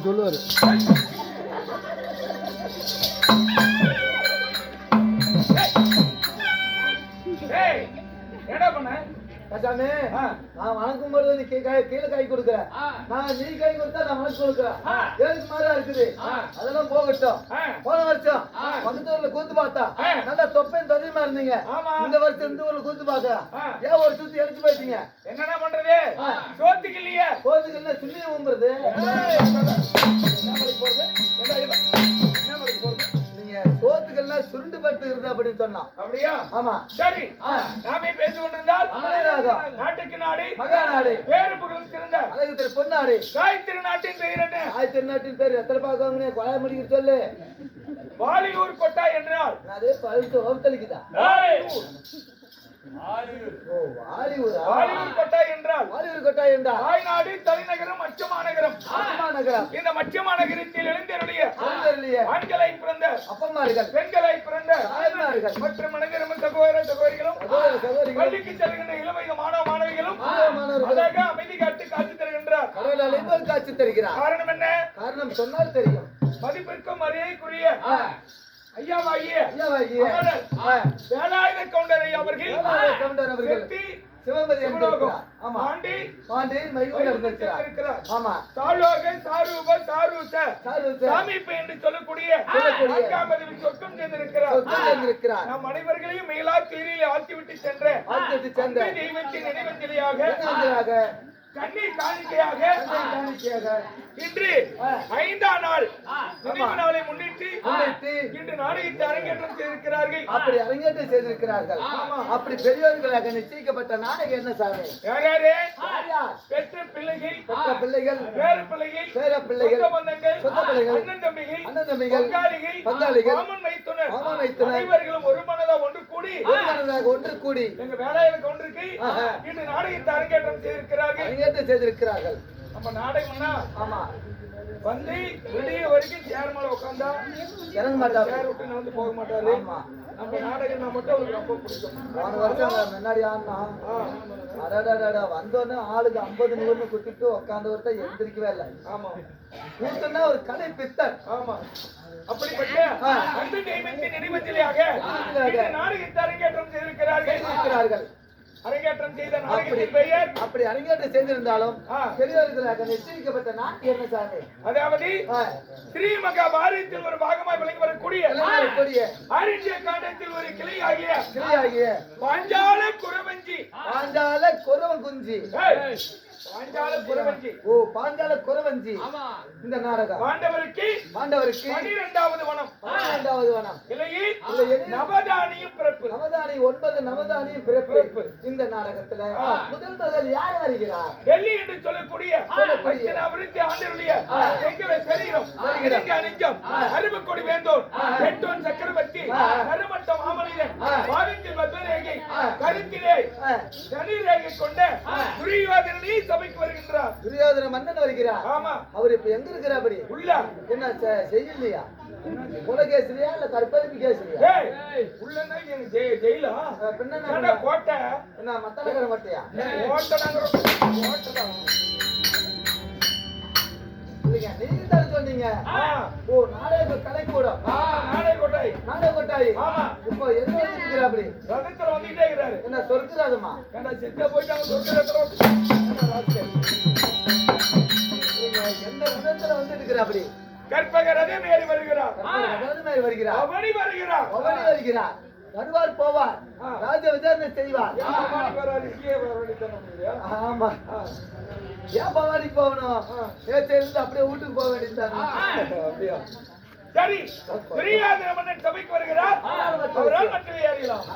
அவர் சொல்லுவார் என்ன பண்ண? கசாமி. நான் வணக்கும் பொழுது நீ கீழே கை கொடுக்குற. நான் நீ கை கொடுத்தா நான் வணக்கம் கொடுக்குறேன். ஏழுக்கு மேல இருக்குது. அதெல்லாம் போகட்டும். போன வருஷம். பக்கத்து ஊர்ல கூத்து பார்த்தா. நல்லா தொப்பையும் தொதையுமா இருந்தீங்க. இந்த வருஷம் இந்த ஊர்ல கூத்து ஆ. ஏன் ஒரு சுத்தி எடுத்து போயிட்டீங்க என்னடா பண்றது. சோத்துக்கு இல்லையே கோதுக்கு என்ன சுண்ணி ஊம்புறது சொன்னான். அப்படியா? ஆமா. சரி. நாமே பேசிக் கொண்டிருந்தால். நாட்டுக்கு நாடு மகாநாடு வேறு புகழும் சிறந்த அழகு திரு பொன்னாடு. தாய் திருநாட்டின் பெயர் என்ன? ஆய் திருநாட்டின் பேர் எத்தனை பார்க்கவங்க கொலை முடிக்க சொல்லு. வாலியூர் கொட்டா என்றால்? அது பழுத்து தலைநகரம் மச்சமாநகரம் இந்த மச்சமாநகரத்தில் எழுந்தருடைய ஆண்களை பிறந்த அப்பம்மார்கள். பெண்களை பிறந்த தாய்மார்கள் மற்றும் மனிதரும் சகோதர சகோதரிகளும் சகோதர சகோதரிகள் பள்ளிக்கு செல்கின்ற இளவயது மாணவ மாணவிகளும் மாணவ மாணவர்கள் அழகா அமைதி காட்டு காத்து தருகின்றார். கடவுள் அழைப்போர் காட்சி தருகிறார். காரணம் என்ன? காரணம் சொன்னால் தெரியும். மதிப்பிற்கும் மரியாதைக்குரிய ஐயாவாகிய ஐயாவாகிய வேலாயுத கவுண்டர் ஐயா அவர்கள் கவுண்டர் அவர்கள். சிவபதி பாண்டி. இருந்திருக்கிறார் ஆமா. சாலோக சாரூப சாரூச. சாரு சாமிப்பு என்று சொல்லக்கூடிய சொல்லக்கூடிய நான்காம் பதிவு சொர்க்கம் இருந்திருக்கிறார் நம் அனைவர்களையும் மேலா தீரில் ஆக்கிவிட்டு சென்ற ஆத்தியத்தை சேர்ந்த அன்பு தெய்வத்தின் நினைவஞ்சலியாக கண்ணீர் காணிக்கையாக. இன்று. ஐந்தாம் நாள். நினைவு நாளை முன்னிட்டு இன்று நாடகத்தை அரங்கேற்றம் செய்திருக்கிறார்கள். அப்படி அரங்கேற்றம் செய்திருக்கிறார்கள். அப்படி பெரியவர்களாக நிச்சயிக்கப்பட்ட நாடகம் என்ன சாமி? பெற்ற பிள்ளைகள். பெற்ற பிள்ளைகள். பேர பிள்ளைகள். பேர பிள்ளைகள். பந்தங்கள். சொந்த பிள்ளைகள், அண்ணன் தம்பிகள். அண்ணன் தம்பிகள், பங்காளிகள். பங்காளிகள், மாமன் மைத்துனர். மாமன் மைத்துனர், அனைவர்களும் ஒரு ஒன்று கூடி. ஒன்று கூடி. எங்க வேலையில கொண்டிருக்கு. இன்று நாடகத்தை அரங்கேற்றம் செய்திருக்கிறார்கள். அரங்கேற்றம் செய்திருக்கிறார்கள். நம்ம நாடகம்னா ஆமா. வந்து விடிய வரைக்கும் சேர் மேல உட்காந்தா இறங்க மாட்டாங்க. சேர் விட்டு நடந்து போக மாட்டாரு. நம்ம நாடகம் மட்டும் அவருக்கு ரொம்ப பிடிக்கும். போன வருஷம் முன்னாடி ஆனா வந்தோடனே ஆளுக்கு ஐம்பது நூறுன்னு குத்திட்டு உட்காந்தவர்கிட்ட எந்திரிக்கவே இல்லை. ஆமா. கூட்டுன்னா ஒரு கலை பித்தன் ஆமா. அப்படிப்பட்ட நினைவஞ்சலியாக நாடகத்தை அரங்கேற்றம் செய்திருக்கிறார்கள். அரங்கேற்றம் செய்த நாடகத்தின் பெயர் அப்படி அரங்கேற்றம் செய்திருந்தாலும். பெரியவர்களாக நிச்சயிக்கப்பட்ட நாட்டு என்ன சாமி? அதாவது ஸ்ரீ மகா பாரதத்தில் ஒரு பாகமாய் விளங்கி வரக்கூடிய ஆரண்ய காண்டத்தில் ஒரு கிளையாகிய கிளியாகிய பாஞ்சால குறவஞ்சி பாஞ்சால குறவன் குஞ்சி ஏய், பாஞ்சால குறவஞ்சி. ஓ பாஞ்சால குறவஞ்சி. இந்த நாடகம். பாண்டவருக்கு பாண்டவருக்கு பனிரெண்டாவது வனம். பன்னிரெண்டாவது வனம். இல்லையே இல்லையே. நவதானியும் பிறப்பு. நவதானி ஒன்பது நவதானி பிறப்பு. இந்த நாடகத்துல முதல் முதல் யார் வருகிறார்? டெல்லி என்று சொல்லக்கூடிய. பஞ்சனாபுரத்து ஆண்டருடைய எங்களை. இலங்கை நெஞ்சம் அருமக்கொடி கருத்திலே ஆ, சனி ரேகை கொண்ட துரியோதனனை சபைக்கு வருகின்றார். துரியோதன மன்னன் வருகிறார். ஆமா. அவர் இப்ப எங்க இருக்கிறார் அப்படி உள்ள. என்ன செய்யலையா? குலகேசரியா இல்ல கற்பழிப்பு கேசரியா ஏய் உள்ளன்னா எங்க ஜெய ஜெயிலா? பின்ன? கோட்டை. என்ன மத்தளக்கர மாட்டியா கோட்டைனாங்கிற கோட்டை இல்லைங்க நீங்க. தானே சொன்னீங்க ஓ நாடக கலைக்கூடம். ஆ, நாடே கோட்டை நாடக கொட்டாய் ஆமா இப்போ எங்க இருக்கிற அப்படி ரதத்துல வந்துட்டே இருக்கிறாரு. என்ன சொர்க்கராஜமா? ஏண்டா செத்த போயிட்டாங்க நீங்க எந்த விதத்துல வந்து இருக்கிற அப்படி கற்பக ரதம் ஏறி வருகிறார் வருகிறார். அவனி வருகிறார். வருகிறார். வருவார் போவார். ராஜ விசாரணை செய்வார்? ஆமா. ஏன் பவானி போகணும். நேற்று இருந்து அப்படியே வீட்டுக்கு போக வேண்டியதுதானே. அப்படியா? சரி மன்னன் சபைக்கு வருகிறார். அவரால் மற்றவை அறியலாம்.